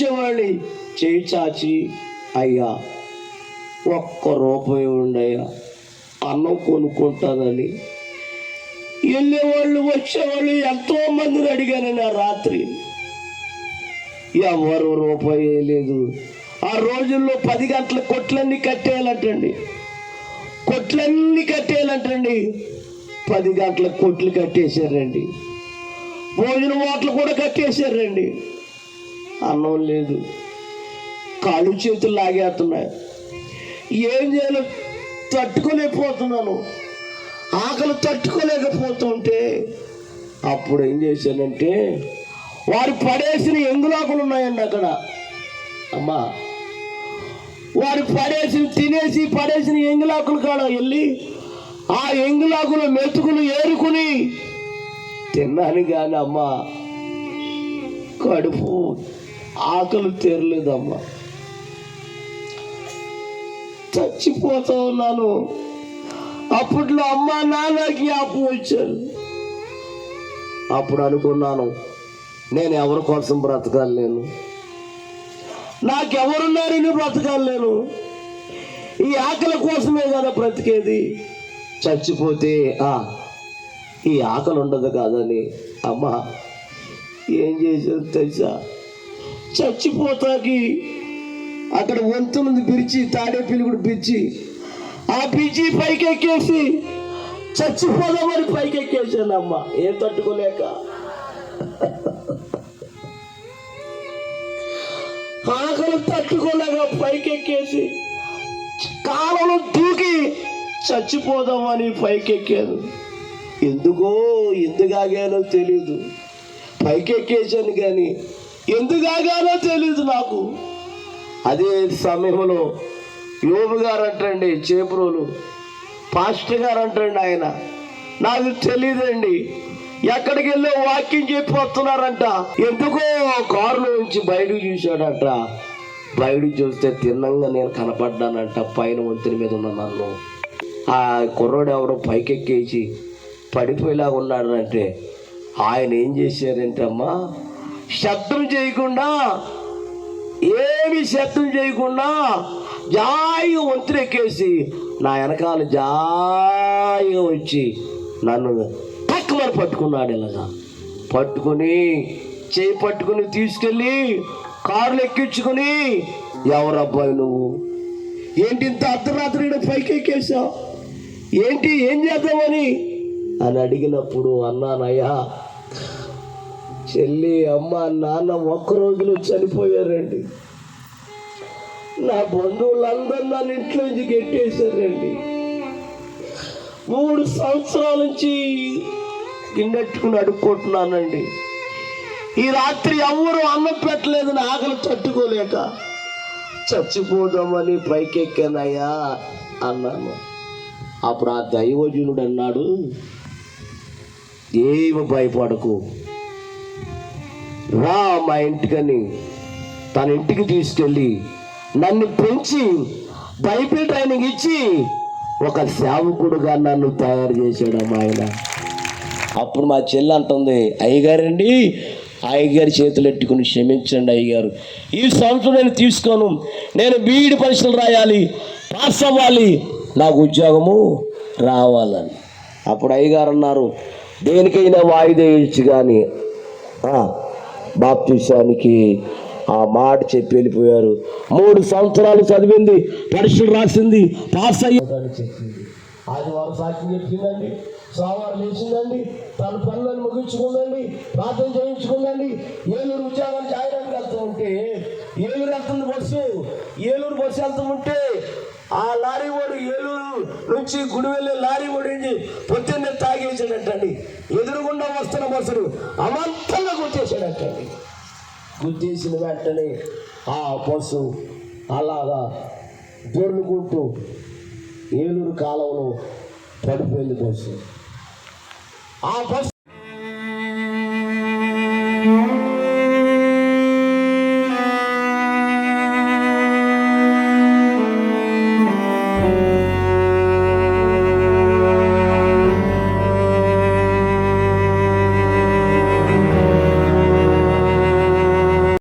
చేయి చాచి అయ్యా ఒక్క రూపాయి ఉండయ్యా అన్నం కొనుక్కుంటానని. వెళ్ళేవాళ్ళు వచ్చేవాళ్ళు ఎంతో మందిని అడిగాను ఆ రాత్రి. ఎవరు రూపాయి లేదు. ఆ రోజుల్లో పది గంటల కొట్లన్నీ కట్టేయాలంటండి. కొట్లన్నీ కట్టేయాలంటండి. పది గంటల కొట్లు కట్టేశారండి. భోజన వాటలు కూడా కట్టేశారండి. అన్నం లేదు. కాళ్ళు చేతులు లాగేస్తున్నాయి. ఏం చేయాలో? తట్టుకోలేకపోతున్నాను. ఆకలి తట్టుకోలేకపోతుంటే అప్పుడు ఏం చేశానంటే వారు పడేసిన ఎంగులాకులు ఉన్నాయండి అక్కడ. అమ్మా వారు పడేసిన తినేసి పడేసిన ఎంగులాకులు కాడ వెళ్ళి ఆ ఎంగులాకులు మెతుకులు ఏరుకుని తిన్నాను కానీ అమ్మా కడుపు ఆకలి తీరలేదమ్మా. చచ్చిపోతా ఉన్నాను. అప్పట్లో అమ్మ నాన్నకి జ్ఞాపకం వచ్చారు. అప్పుడు అనుకున్నాను నేను ఎవరి కోసం బ్రతకాలి నేను? నాకెవరున్నారని బ్రతకాలి నేను? ఈ ఆకలి కోసమే కదా బ్రతికేది? చచ్చిపోతే ఆ ఈ ఆకలి ఉండదు కాదని. అమ్మ ఏం చేశారు తెలుసా? చచ్చిపోతాకి. అక్కడ వంతున్నది పిలిచి తాడే పిలుగుడు పిలిచి ఆ పిలిచి పైకి ఎక్కేసి చచ్చిపోదామని పైకి ఎక్కేసాను అమ్మ ఏం తట్టుకోలేక. ఆకలి తట్టుకోలేక పైకి ఎక్కేసి కాలంలో దూకి చచ్చిపోదామని పైకి ఎక్కాను ఎందుకో ఎందుకు ఆగానో తెలియదు పైకి ఎక్కేసాను కానీ ఎందుకు ఆగానో తెలీదు నాకు. అదే సమయంలో యోబు గారు అంటండి చేపురోలు పాస్టర్ గారు అంటండి ఆయన నాకు తెలియదండి ఎక్కడికి వెళ్ళో వాక్యం చెప్పి వస్తున్నారంట ఎందుకో కారులో నుంచి బయటకు చూశాడంట. బయటకు చూస్తే తిన్నంగా నేను కనపడ్డానంట పైన వంతుని మీద ఉన్న నన్ను. ఆ కుర్రోడు ఎవరో పైకెక్కేసి పడిపోయేలాగా ఉన్నాడంటే ఆయన ఏం చేశారంటే అమ్మా శబ్దం చేయకుండా ఏమి శబ్దం చేయకుండా జాయిగా వంతులెక్కేసి నా వెనకాల జాయిగా వచ్చి నన్ను పక్కమని పట్టుకున్నాడు ఇలాగా. పట్టుకుని చేయి పట్టుకుని తీసుకెళ్ళి కారులు ఎక్కించుకుని ఎవరబ్బాయి నువ్వు? ఏంటి ఇంత అర్ధరాత్రి పైకి ఎక్కేసావు ఏంటి ఏం చేద్దామని? అని అడిగినప్పుడు అన్నానయ్యా చెల్లి అమ్మ నాన్న ఒక్క రోజులో చనిపోయారండి. నా బంధువులందరూ నన్ను ఇంట్లో నుంచి గెట్టేశారండి. మూడు సంవత్సరాల నుంచి గిన్నెట్టుకుని అడుక్కుంటున్నానండి. ఈ రాత్రి ఎవరు అన్నం పెట్టలేదని ఆకలి తట్టుకోలేక చచ్చిపోదామని పైకెక్కానయ్యా అన్నాను. అప్పుడు ఆ దైవజనుడు అన్నాడు ఏమి భయపడకు. రా మా ఇంటికని తన ఇంటికి తీసుకెళ్ళి నన్ను పెంచి బైబిల్ ట్రైనింగ్ ఇచ్చి ఒక సేవకుడుగా నన్ను తయారు చేశాడు అమ్మా ఆయన. అప్పుడు మా చెల్లి అంటుంది అయ్యగారండి అయ్యగారి చేతులు ఎట్టుకుని క్షమించండి అయ్యగారు. ఈ సంవత్సరం నేను తీసుకోను నేను బీఈడి పరీక్షలు రాయాలి పాస్ అవ్వాలి నాకు ఉద్యోగము రావాలని. అప్పుడు అయ్యగారు అన్నారు దేనికైనా వాయిదా వేయచ్చు కానీ బాప్తిసానికి ఆ మాట చెప్పి వెళ్ళిపోయారు. మూడు సంవత్సరాలు చదివింది పరీక్షలు రాసింది పాస్ అయ్యిందని చెప్పింది. ఆదివారం సాక్షి చెప్పిందండి. సోమవారం చేసిందండి తన పనులను ముగించుకుందండి. ప్రార్థన చేయించుకుందండి. ఏలూరు ఉద్యోగం చేయడానికి వెళ్తూ ఉంటే ఏలూరు వెళ్తుంది బస్సు. ఏలూరు బస్సు వెళ్తూ ఉంటే ఆ లారీ వాడు ఏలూరు నుంచి గుడివెళ్ళే లారీ వాడు పొద్దున్నే తాగేసాడంటండి ఎదురుగుండా వస్తున్న బస్సుడు అమంతంగా కొట్టేశాడంటండి గుద్దేసిన వెంటనే ఆ బస్సు అలాగా దొర్లుకుంటూ ఏలూరు కాలంలో పడిపోయింది బస్సు ఆ బస్సు